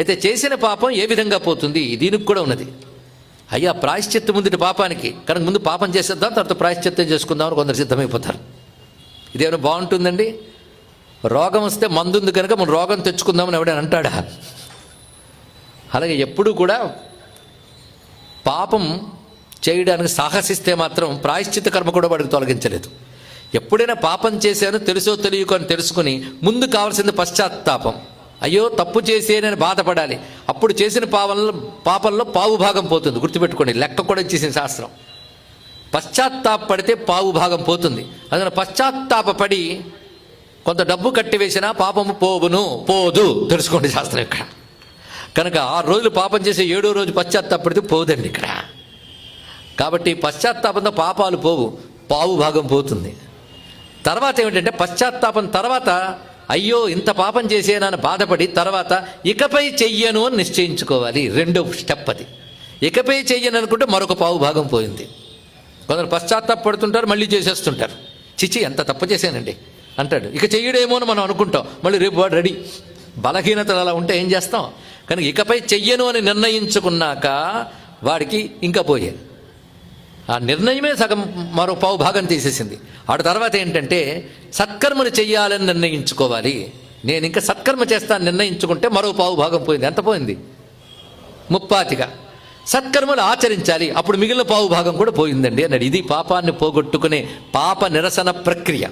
అయితే చేసిన పాపం ఏ విధంగా పోతుంది? దీనికి కూడా ఉన్నది. అయ్యా ప్రాయశ్చిత్తం ముందుటి పాపానికి. కనుక ముందు పాపం చేసేద్దాం తర్వాత ప్రాయశ్చిత్తం చేసుకుందామని కొందరు సిద్ధమైపోతారు. ఇదేమైనా బాగుంటుందండి? రోగం వస్తే మందుంది కనుక మనం రోగం తెచ్చుకుందామని ఎవడైనా అంటాడా? అలాగే ఎప్పుడూ కూడా పాపం చేయడానికి సాహసిస్తే మాత్రం ప్రాయశ్చిత్త కర్మ కూడా వాడికి తొలగించలేదు. ఎప్పుడైనా పాపం చేశానో తెలుసో తెలియకో అని తెలుసుకుని ముందు కావాల్సింది పశ్చాత్తాపం. అయ్యో తప్పు చేసేనని బాధపడాలి. అప్పుడు చేసిన పాపంలో పాపంలో పావు భాగం పోతుంది. గుర్తుపెట్టుకోండి లెక్క కూడా ఇచ్చేసిన శాస్త్రం. పశ్చాత్తాపడితే పావు భాగం పోతుంది. అందుకని పశ్చాత్తాపడి కొంత డబ్బు కట్టివేసినా పాపము పోవును పోదు. తెలుసుకోండి శాస్త్రం ఇక్కడ. కనుక ఆరు రోజులు పాపం చేసే ఏడో రోజు పశ్చాత్తాపడితే పోదండి ఇక్కడ. కాబట్టి పశ్చాత్తాపంతో పాపాలు పోవు పావు భాగం పోతుంది. తర్వాత ఏమిటంటే పశ్చాత్తాపం తర్వాత అయ్యో ఇంత పాపం చేసేనని బాధపడి తర్వాత ఇకపై చెయ్యను అని నిశ్చయించుకోవాలి. రెండో స్టెప్ అది. ఇకపై చెయ్యను అనుకుంటే మరొక పావు భాగం పోయింది. కొందరు పశ్చాత్తాపడుతుంటారు మళ్ళీ చేసేస్తుంటారు. చిచి ఎంత తప్పు చేశానండి. అంటాడు ఇక చెయ్యడేమో అని మనం అనుకుంటాం. మళ్ళీ రేపు వాడు రెడీ. బలహీనతలు అలా ఉంటే ఏం చేస్తాం? కానీ ఇకపై చెయ్యను అని నిర్ణయించుకున్నాక వాడికి ఇంకా పోయేది. ఆ నిర్ణయమే సగం మరో పావు భాగం తీసేసింది. ఆడ తర్వాత ఏంటంటే సత్కర్మలు చెయ్యాలని నిర్ణయించుకోవాలి. నేను ఇంకా సత్కర్మ చేస్తాను నిర్ణయించుకుంటే మరో పావు భాగం పోయింది. ఎంత పోయింది? ముప్పాతిగా. సత్కర్మలు ఆచరించాలి. అప్పుడు మిగిలిన పావు భాగం కూడా పోయిందండి అన్నాడు. ఇది పాపాన్ని పోగొట్టుకునే పాప నిరసన ప్రక్రియ.